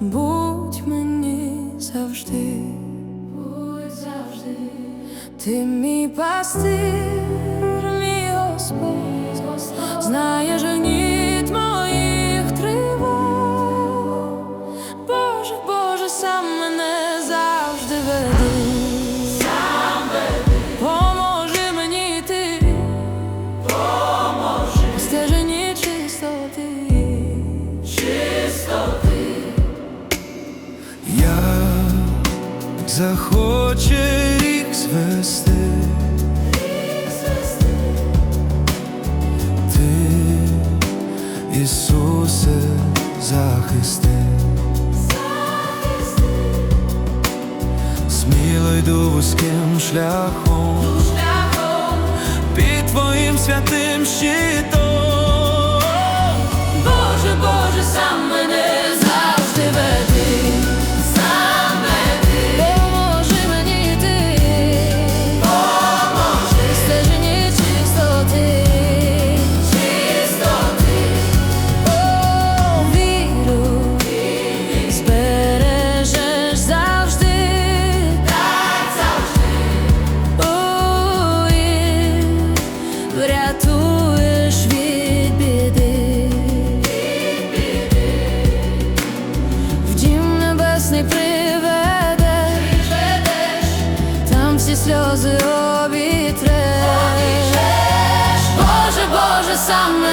будь мені завжди, будь завжди, ти мій пастир, мій Господь, знаєш захоче рік звести, ти, Ісусе, захисти, сміло йду вузьким шляхом, під твоїм святим щитом. Сльози обітреш. Боже, Боже, сам